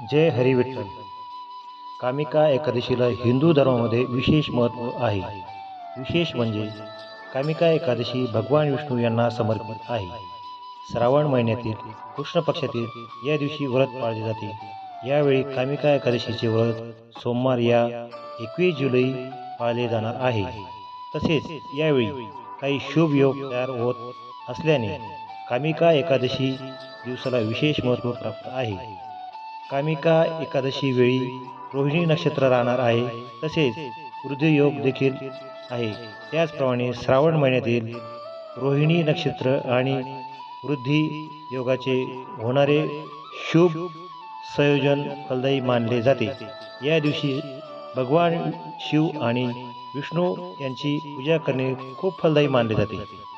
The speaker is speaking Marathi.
जय हरी विठ्ठल कामिका एकादशीला हिंदू धर्मामध्ये विशेष महत्त्व आहे. विशेष म्हणजे कामिका एकादशी भगवान विष्णू यांना समर्पित आहे. श्रावण महिन्यातील कृष्ण पक्षातील या दिवशी व्रत पाळले जाते. यावेळी कामिका एकादशीचे व्रत सोमवार या एकवीस जुलै पाळले जाणार आहे. तसेच यावेळी काही शुभ योग तयार होत असल्याने कामिका एकादशी दिवसाला विशेष महत्त्व प्राप्त आहे. कामिका एकादशी वेळी रोहिणी नक्षत्र राहणार आहे. तसेच वृद्धयोग देखील आहे. त्याचप्रमाणे श्रावण महिन्यातील रोहिणी नक्षत्र आणि वृद्धी योगाचे होणारे शुभ संयोजन फलदायी मानले जाते. या दिवशी भगवान शिव आणि विष्णू यांची पूजा करणे खूप फलदायी मानले जाते.